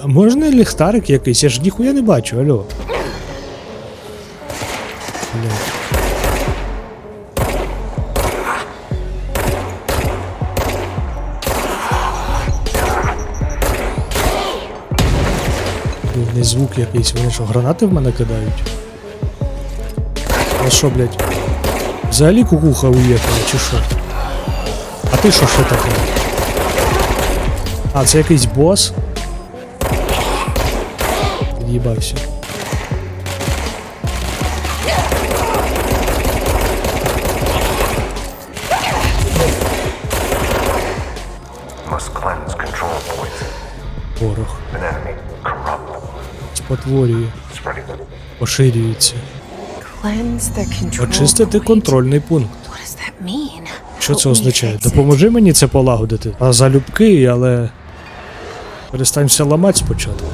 Можна ліхтарик якийсь? Я ж ніхуя не бачу, алло. Дивний звук якийсь, вони що, гранати в мене кидають? А що, блядь? Взагалі кукуха уїхала, чи що? А ти що, що таке? А, це якийсь бос? Points. Порох. Спотворює, поширюється. Очистити контрольний пункт. Що це означає? Допоможи мені це полагодити. А залюбки, але. Перестань все ламати спочатку.